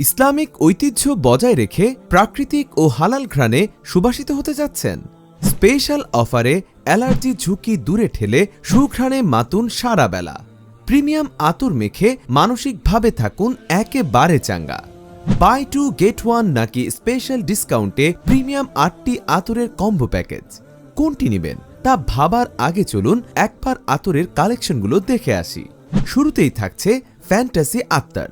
Islamic ঐতিহ্য বজায় রেখে প্রাকৃতিক ও হালাল ঘ্রাণে সুবাসিত হতে যাচ্ছেন। স্পেশাল অফারে অ্যালার্জি ঝুঁকি দূরে ঠেলে সুঘ্রাণে মাতুন সারা বেলা। প্রিমিয়াম আতর মেখে মানসিকভাবে থাকুন একেবারে চাঙ্গা। বাই টু গেট ওয়ান নাকি স্পেশাল ডিসকাউন্টে প্রিমিয়াম আটটি আতরের কম্বো প্যাকেজ। কোনটি নেবেন তা ভাবার আগে চলুন একবার আতরের কালেকশনগুলো দেখে আসি। শুরুতেই থাকছে ফ্যান্টাসি আত্মার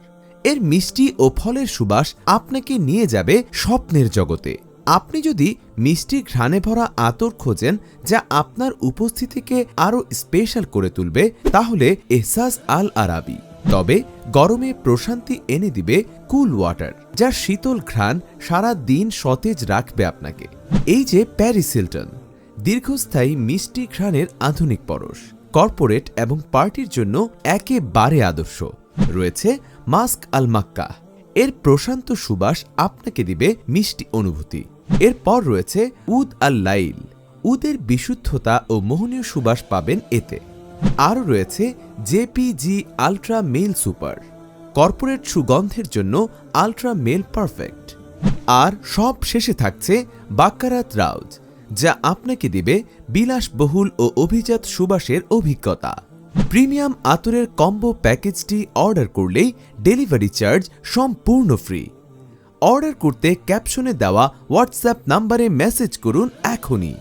এর মিষ্টি ও ফলের সুবাস আপনাকে নিয়ে যাবে স্বপ্নের জগতে। আপনি যদি মিষ্টি ঘ্রাণে ভরা আতর খোঁজেন, যা আপনার উপস্থিতিকে আরও স্পেশাল করে তুলবে, তাহলে এহসাস আল আরাবি। তবে গরমে প্রশান্তি এনে দিবে কুল ওয়াটার যার শীতল ঘ্রাণ সারা দিন সতেজ রাখবে আপনাকে। এই যে প্যারিস হিলটন, দীর্ঘস্থায়ী মিষ্টি ঘ্রাণের আধুনিক পরশ, কর্পোরেট এবং পার্টির জন্য একেবারে আদর্শ। রয়েছে মাস্ক আল মাক্কা। এর প্রশান্ত সুবাস আপনাকে দিবে মিষ্টি অনুভূতি। এরপর রয়েছে উদ আল লাইল। উদের বিশুদ্ধতা ও মোহনীয় সুবাস পাবেন এতে। আরও রয়েছে JPG ultra male super. Corporate সুগন্ধের জন্য আলট্রা মেল পারফেক্ট। আর সব শেষে থাকছে বাক্কারাত রাউজ যা আপনাকে দিবে বিলাসবহুল ও অভিজাত সুবাসের অভিজ্ঞতা। প্রিমিয়াম আতরের কম্বো প্যাকেজটি অর্ডার করলেই ডেলিভারি চার্জ সম্পূর্ণ ফ্রি। অর্ডার করতে ক্যাপশনে দেওয়া হোয়াটসঅ্যাপ নাম্বারে মেসেজ করুন এখনই।